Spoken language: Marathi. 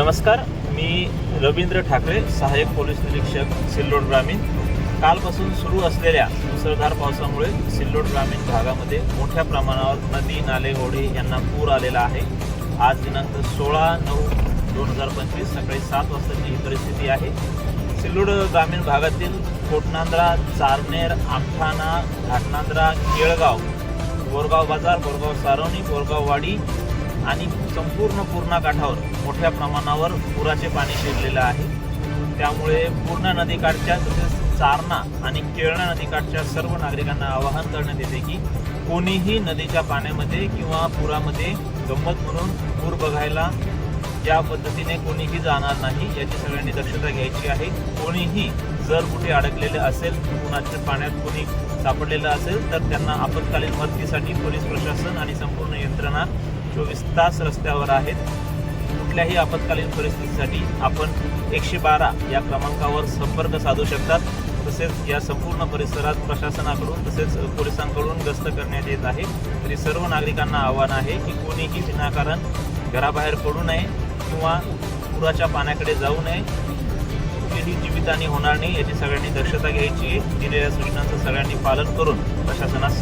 नमस्कार मी रवींद्र ठाकरे सहाय्यक पोलीस निरीक्षक सिल्लोड ग्रामीण. कालपासून सुरू असलेल्या मुसळधार पावसामुळे सिल्लोड ग्रामीण भागामध्ये मोठ्या प्रमाणावर नदी नाले ओढे यांना पूर आलेला आहे. आज दिनांक सोळा नऊ दोन हजार पंचवीस सकाळी सात वाजताची ही परिस्थिती आहे. सिल्लोड ग्रामीण भागातील कोटनांद्रा चारनेर आमठाणा घाटनांद्रा केळगाव बोरगाव बाजार बोरगाव सारवणी बोरगाव वाडी आणि संपूर्ण पूर्णा काठावर मोठ्या प्रमाणावर पुराचे पाणी शिरलेलं आहे. त्यामुळे पूर्णा नदीकाठच्या तसेच चारणा आणि केळणा नदीकाठच्या सर्व नागरिकांना आवाहन करण्यात येते की कोणीही नदीच्या पाण्यामध्ये किंवा पुरामध्ये गंमत म्हणून पूर बघायला या पद्धतीने कोणीही जाणार नाही याची सगळ्यांनी दक्षता घ्यायची आहे. कोणीही जर कुठे अडकलेले असेल कुणाच्या पाण्यात कोणी सापडलेलं असेल तर त्यांना आपत्कालीन मदतीसाठी पोलीस प्रशासन आणि संपूर्ण यंत्रणा चोवीस तास रस्त्यावर आहेत कुठल्याही आपत्कालीन परिस्थितीसाठी आपण एकशे बारा या क्रमांकावर संपर्क साधू शकतात. तसेच या संपूर्ण परिसरात प्रशासनाकडून तसेच पोलिसांकडून गस्त करण्यात येत आहे. तरी सर्व नागरिकांना आव्हान आहे की कोणीही विनाकारण घराबाहेर पडू नये किंवा पुराच्या पाण्याकडे जाऊ नये. कुठलीही जीवितहानी होणार नाही याची सगळ्यांनी दक्षता घ्यायची दिलेल्या सूचनांचं सगळ्यांनी पालन करून प्रशासनास